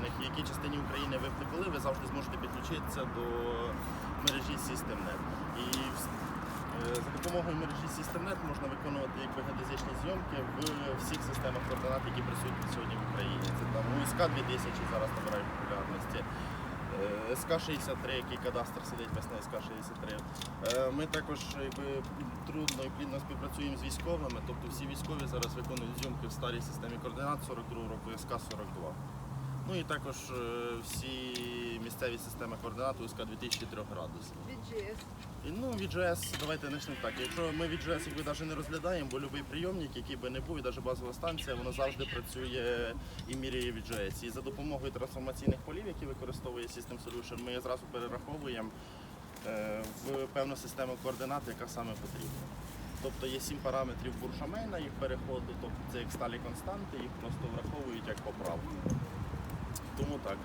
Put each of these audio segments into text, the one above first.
зареєстрованих, в якій частині України ви прибули, ви завжди зможете підключитися до мережі Systemnet. І е, за допомогою мережі Systemnet можна виконувати якби геодезичні зйомки в всіх системах координат, які присутні сьогодні в Україні. Це там УСК 2000 зараз набирає популярності. Е, СК-63, який кадастр сидить весь на СК-63. Е, Ми також якби, трудно і плідно співпрацюємо з військовими, тобто всі військові зараз виконують зйомки в старій системі координат 42 року СК-42. Ну і також е, всі місцеві системи координат УСК 2003 градусів. VGS. І, ну, VGS, давайте почнемо так. Якщо ми VGS якби навіть не розглядаємо, бо будь-який прийомник, який би не був, і навіть базова станція, воно завжди працює і міряє VGS. І за допомогою трансформаційних полів, які використовує System Solution, ми зразу перераховуємо е, в певну систему координат, яка саме потрібна. Тобто є сім параметрів буршамейна, їх переходу, тобто це як сталі константи, їх просто враховують як поправку. Так.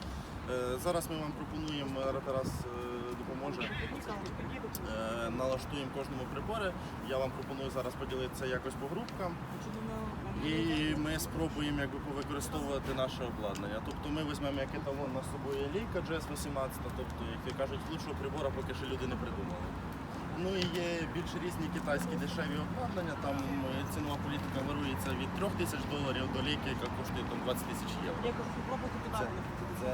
Е, Зараз ми вам пропонуємо, зараз Тарас е, допоможе. Е, Налаштуємо кожному приборі. Я вам пропоную зараз поділитися якось по групкам. І ми спробуємо якби, повикористовувати наше обладнання. Тобто ми візьмемо як еталон на собою лійка GS18, тобто, як кажуть, лучшого прибора поки що люди не придумали. Ну і є більш різні китайські дешеві обладнання. Там е, цінова політика варується від 3 тисяч доларів до ліки, яка коштує там 20 тисяч євро. Туди. Це-